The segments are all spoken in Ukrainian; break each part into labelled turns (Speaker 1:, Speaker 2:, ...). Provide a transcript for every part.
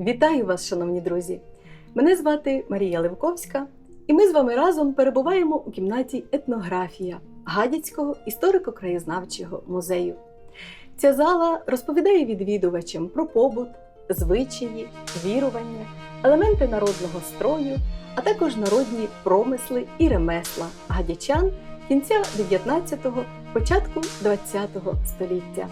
Speaker 1: Вітаю вас, шановні друзі! Мене звати Марія Левковська, і ми з вами разом перебуваємо у кімнаті етнографія Гадяцького історико-краєзнавчого музею. Ця зала розповідає відвідувачам про побут, звичаї, вірування, елементи народного строю, а також народні промисли і ремесла гадячан кінця 19-го, початку 20-го століття.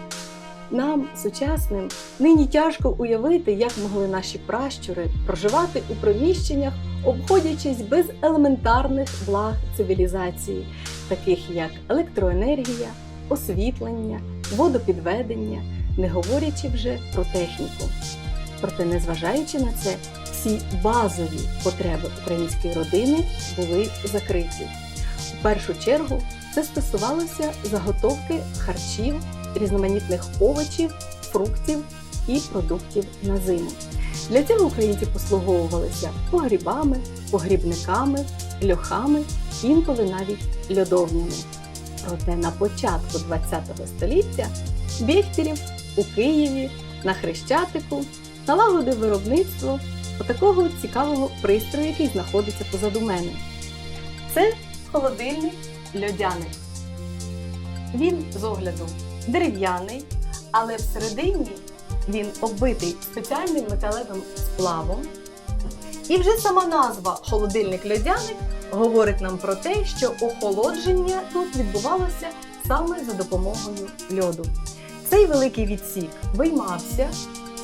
Speaker 1: Нам, сучасним, нині тяжко уявити, як могли наші пращури проживати у приміщеннях, обходячись без елементарних благ цивілізації, таких як електроенергія, освітлення, водопідведення, не говорячи вже про техніку. Проте, незважаючи на це, всі базові потреби української родини були закриті. У першу чергу це стосувалося заготовки харчів різноманітних овочів, фруктів і продуктів на зиму. Для цього українці послуговувалися погрібами, погрібниками, льохами, інколи навіть льодовнями. Проте на початку ХХ століття Бєхтірів у Києві на Хрещатику налагодив виробництво отакого цікавого пристрою, який знаходиться позаду мене. Це холодильник льодяник. Він з огляду дерев'яний, але всередині він оббитий спеціальним металевим сплавом. І вже сама назва холодильник льодяник говорить нам про те, що охолодження тут відбувалося саме за допомогою льоду. Цей великий відсік виймався,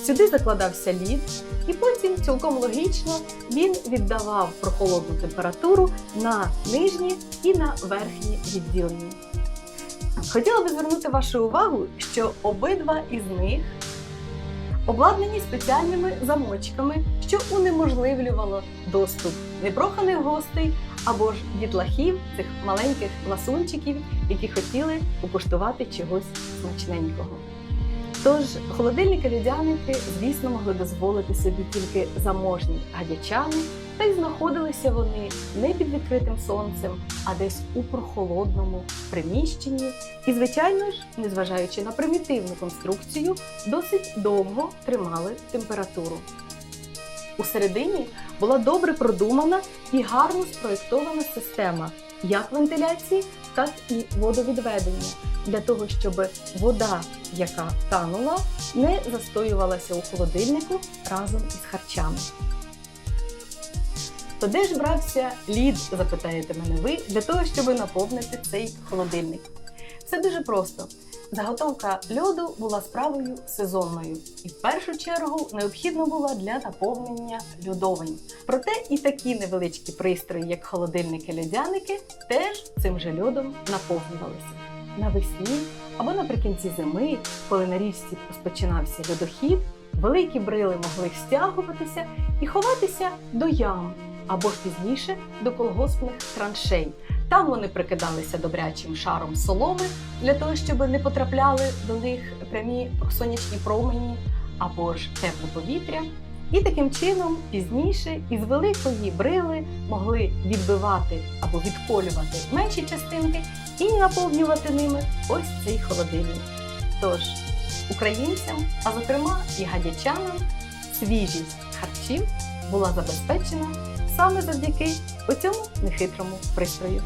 Speaker 1: сюди закладався лід, і потім цілком логічно він віддавав прохолодну температуру на нижні і на верхні відділення. Хотіла би звернути вашу увагу, що обидва із них обладнані спеціальними замочками, що унеможливлювало доступ непроханих гостей або ж дітлахів, цих маленьких ласунчиків, які хотіли покуштувати чогось смачненького. Тож холодильники льодяники, звісно, могли дозволити собі тільки заможні гадячани, та й знаходилися вони не під відкритим сонцем, а десь у прохолодному приміщенні. І, звичайно ж, незважаючи на примітивну конструкцію, досить довго тримали температуру. У середині була добре продумана і гарно спроєктована система як вентиляції, так і водовідведення, для того, щоб вода, яка танула, не застоювалася у холодильнику разом із харчами. То де ж брався лід, запитаєте мене ви, для того, щоб наповнити цей холодильник? Все дуже просто. Заготовка льоду була справою сезонною, і в першу чергу необхідна була для наповнення льодовень. Проте і такі невеличкі пристрої, як холодильники-льодяники, теж цим же льодом наповнювалися. Навесні або наприкінці зими, коли на річці розпочинався льодохід, великі брили могли стягуватися і ховатися до ям або ж пізніше до колгоспних траншей. Там вони прикидалися добрячим шаром соломи для того, щоб не потрапляли до них прямі сонячні промені або ж тепле повітря. І таким чином пізніше із великої брили могли відбивати або відколювати менші частинки і наповнювати ними ось цей холодильник. Тож українцям, а зокрема і гадячанам, свіжість харчів була забезпечена саме завдяки оцьому нехитрому пристрою.